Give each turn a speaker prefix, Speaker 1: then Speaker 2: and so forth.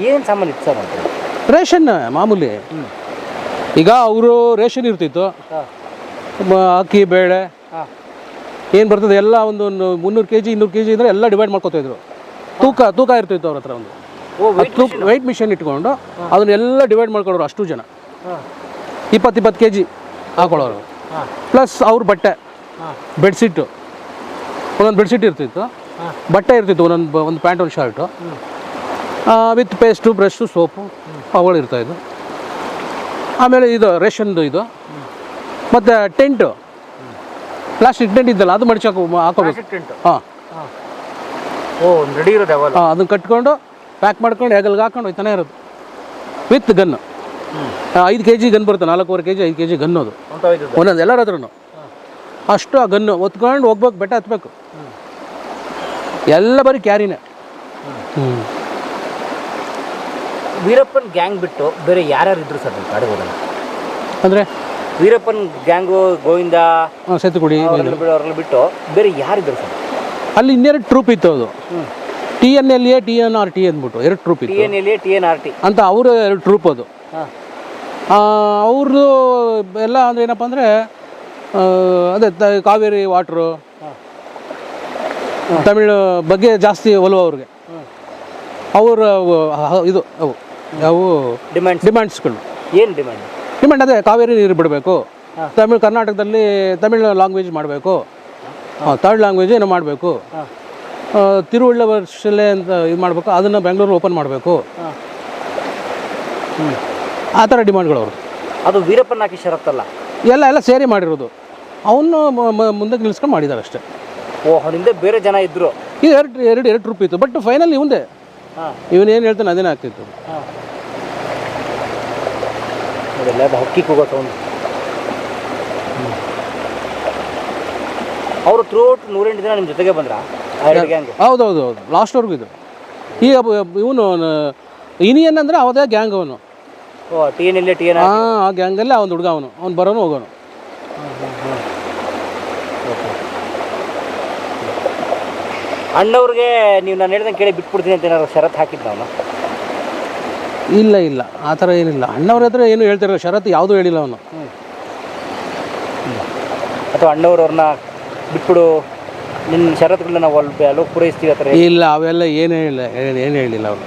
Speaker 1: ಏನು ಸಾಮಾನು ಇತ್ತು ಸರ್ ಅಂತ
Speaker 2: ರೇಷನ್ ಮಾಮೂಲಿ. ಈಗ ಅವರು ರೇಷನ್ ಇರ್ತಿತ್ತು. ಮ- ಅಕ್ಕಿ ಬೇಳೆ. ಏನು ಬರ್ತದೆ ಎಲ್ಲ ಒಂದು ಮುನ್ನೂರು ಕೆ ಜಿ ಇನ್ನೂರು ಕೆ ಜಿ ಇದ್ರೆ ಎಲ್ಲ ಡಿವೈಡ್ ಮಾಡ್ಕೋತಾ ಇದ್ರು. ತೂಕ ತೂಕ ಇರ್ತಿತ್ತು ಅವ್ರ ಹತ್ರ ಒಂದು.
Speaker 1: ಓ
Speaker 2: ತೂಕ ವೆಯ್ಟ್ ಮಿಷನ್ ಇಟ್ಕೊಂಡು ಅದನ್ನೆಲ್ಲ ಡಿವೈಡ್ ಮಾಡ್ಕೊಳೋರು ಅಷ್ಟು ಜನ.
Speaker 1: ಹಾಂ.
Speaker 2: ಇಪ್ಪತ್ತು ಇಪ್ಪತ್ತು ಕೆ ಜಿ ಹಾಕೊಳ್ಳೋರು.
Speaker 1: ಹಾಂ.
Speaker 2: ಪ್ಲಸ್ ಅವ್ರ ಬಟ್ಟೆ.
Speaker 1: ಹಾಂ.
Speaker 2: ಬೆಡ್ಶೀಟು. ಒಂದೊಂದು ಬೆಡ್ಶೀಟ್ ಇರ್ತಿತ್ತು. ಬಟ್ಟೆ ಇರ್ತಿತ್ತು ಒಂದೊಂದು ಒಂದು ಪ್ಯಾಂಟ್ ಒಂದು shirt. With paste brush soap ಅವುಗಳು ಇರ್ತಾಯಿದ್ದು ಆಮೇಲೆ ಇದು ರೇಷನ್ದು ಇದು. ಮತ್ತು ಟೆಂಟು. ಪ್ಲಾಸ್ಟಿಕ್ ಟೆಂಟ್ ಇದ್ದಲ್ಲ ಅದು ಮಡಿಚಾಕ ಹಾಕೋಬೇಕು.
Speaker 1: ಟೆಂಟು?
Speaker 2: ಹಾಂ.
Speaker 1: ರೆಡಿ ಇರೋದು
Speaker 2: ಹಾಂ ಅದನ್ನು ಕಟ್ಕೊಂಡು ಪ್ಯಾಕ್ ಮಾಡ್ಕೊಂಡು ಹೆಗಲ್ಗೆ ಹಾಕೊಂಡು ಹೋಯ್ತಾನೆ ಇರೋದು. ವಿತ್ ಗನ್ನು
Speaker 1: ಹ್ಞೂ
Speaker 2: ಐದು ಕೆ ಜಿ ಗನ್ ಬರುತ್ತೆ ನಾಲ್ಕೂವರೆ ಕೆ ಜಿ ಐದು ಕೆ ಜಿ ಗನ್ ಅದು. ಒಂದೊಂದು ಎಲ್ಲರ ಹತ್ರನು. ಅಷ್ಟು ಆ ಗನ್ನು ಒತ್ಕೊಂಡು ಹೋಗ್ಬೇಕು ಬೆಟ್ಟ ಹತ್ಬೇಕು. ಎಲ್ಲ ಬರೀ ಕ್ಯಾರಿನೇ. ಹ್ಞೂ
Speaker 1: ವೀರಪ್ಪನ್ ಗ್ಯಾಂಗ್ ಬಿಟ್ಟು ಬೇರೆ ಯಾರ್ಯಾರು ಇದ್ರು ಸರ್ ಕಾಡಿಗೆ
Speaker 2: ಅಂದರೆ?
Speaker 1: ವೀರಪ್ಪನ್ ಗ್ಯಾಂಗು ಗೋವಿಂದ
Speaker 2: ಸೇತುಗುಡಿ
Speaker 1: ಅವ್ರನ್ನ ಬಿಟ್ಟು ಅವ್ರೆಲ್ಲ ಬಿಟ್ಟು ಬೇರೆ ಯಾರಿದ್ರು ಸರ್?
Speaker 2: ಅಲ್ಲಿ ಇನ್ನೆರಡು ಟ್ರೂಪ್ ಇತ್ತು ಅದು. T N L A T N R T ಅಂದ್ಬಿಟ್ಟು ಎರಡು ಟ್ರೂಪ್
Speaker 1: ಟಿ
Speaker 2: ಇತ್ತು
Speaker 1: N L A T N R T.
Speaker 2: ಅಂತ ಅವರು ಎರಡು ಟ್ರೂಪ್ ಅದು.
Speaker 1: ಹಾಂ.
Speaker 2: ಅವ್ರದ್ದು ಎಲ್ಲ ಅಂದ್ರೆ ಏನಪ್ಪ ಅಂದರೆ ಅದೇ ತ- ಕಾವೇರಿ ವಾಟ್ರು ತಮಿಳು ಬಗ್ಗೆ ಜಾಸ್ತಿ ಒಲವು ಅವ್ರಿಗೆ. ಅವರು ಅವರ ಇದು ಅವು. ಅವು
Speaker 1: ಡಿಮ್ಯಾಂಡ್
Speaker 2: ಡಿಮ್ಯಾಂಡ್ಸ್ಗಳು
Speaker 1: ಏನು ಡಿಮ್ಯಾಂಡ್
Speaker 2: ಡಿಮ್ಯಾಂಡ್ ಅದೇ ಕಾವೇರಿ ನೀರು ಬಿಡಬೇಕು. ತಮಿಳು ಕರ್ನಾಟಕದಲ್ಲಿ ತಮಿಳ್ ಲ್ಯಾಂಗ್ವೇಜ್ ಮಾಡಬೇಕು. ತಮಿಳ್ ಲ್ಯಾಂಗ್ವೇಜ್ ಏನೋ ಮಾಡಬೇಕು.
Speaker 1: ಹಾಂ.
Speaker 2: ತಿರುವಳ್ಳವರ್ಷಲೆ ಅಂತ ಇದು ಮಾಡಬೇಕು. ಅದನ್ನು ಬೆಂಗಳೂರು ಓಪನ್ ಮಾಡಬೇಕು. ಆ ಥರ ಡಿಮ್ಯಾಂಡ್ಗಳು ಅವರು
Speaker 1: ಅದು ವೀರಪ್ಪನ ಹಾಕಿ ಶರತ್ತಲ್ಲ
Speaker 2: ಎಲ್ಲ ಎಲ್ಲ ಸೇರಿ ಮಾಡಿರೋದು. ಅವನು ಮುಂದಕ್ಕೆ ನಿಲ್ಸ್ಕೊಂಡು ಮಾಡಿದ್ದಾರೆ ಅಷ್ಟೇ.
Speaker 1: ಓ ಅವನಿಂದ ಬೇರೆ ಜನ ಇದ್ದರು
Speaker 2: ಇದು ಎರಡು ಎರಡು ಎರಡು ಟ್ರೂಪ್ ಇತ್ತು. ಬಟ್ ಫೈನಲ್ ಇವಂದೇ
Speaker 1: ಹಾಂ
Speaker 2: ಇವನು ಏನು ಹೇಳ್ತಾನೆ ಅದೇನೇ ಆಗ್ತಿತ್ತು
Speaker 1: ಹಕ್ಕಿ ಸೌಂಡ್ ಅವರು ಥ್ರೂಔಟ್ ನೂರೆಂಟು ದಿನ ನಿಮ್ಮ ಜೊತೆಗೆ ಬಂದ್ರ? ಹೌದು
Speaker 2: ಹೌದೌದು ಹೌದು. ಲಾಸ್ಟ್ವರೆಗೂ ಇದು. ಈಗ ಇವನು ಇನಿಯನ್ ಅಂದರೆ ಅವದೇ ಗ್ಯಾಂಗ್ ಅವನು.
Speaker 1: ಓ ಟಿ ಎನ್ ಇಲ್ಲೇ ಟಿ ಎನ್
Speaker 2: ಹಾಂ ಆ ಗ್ಯಾಂಗಲ್ಲೇ ಅವನು ಹುಡುಗ ಅವನು. ಅವ್ನು ಬರೋನು ಹೋಗೋನು.
Speaker 1: ಅಣ್ಣವ್ರಿಗೆ ನೀವು ನಾನು ಹೇಳ್ದಂಗೆ ಕೇಳಿ ಬಿಟ್ಬಿಡ್ತೀನಿ ಅಂತ ಏನಾದ್ರು ಷರತ್ತು ಹಾಕಿದ್ದ ಅವನು
Speaker 2: ಇಲ್ಲ ಇಲ್ಲ. ಆ ಥರ ಏನಿಲ್ಲ. ಅಣ್ಣವ್ರ ಹತ್ರ ಏನು ಹೇಳ್ತಿರಲ್ಲ ಶರತ್ ಯಾವುದೂ ಹೇಳಿಲ್ಲ ಅವನು.
Speaker 1: ಅಥವಾ ಅಣ್ಣವ್ರವ್ರನ್ನ ಬಿಟ್ಬಿಡು. ನಿನ್ನ ಷರತ್ತುಗಳನ್ನ ನಾವು ಅಲ್ಲಿ ಅಲ್ಲೋಗಿ ಪೂರೈಸ್ತೀವಿ ಆ ಥರ
Speaker 2: ಇಲ್ಲ ಅವೆಲ್ಲ ಏನೇ ಹೇಳಿಲ್ಲ ಏನು ಹೇಳಿಲ್ಲ ಅವನು.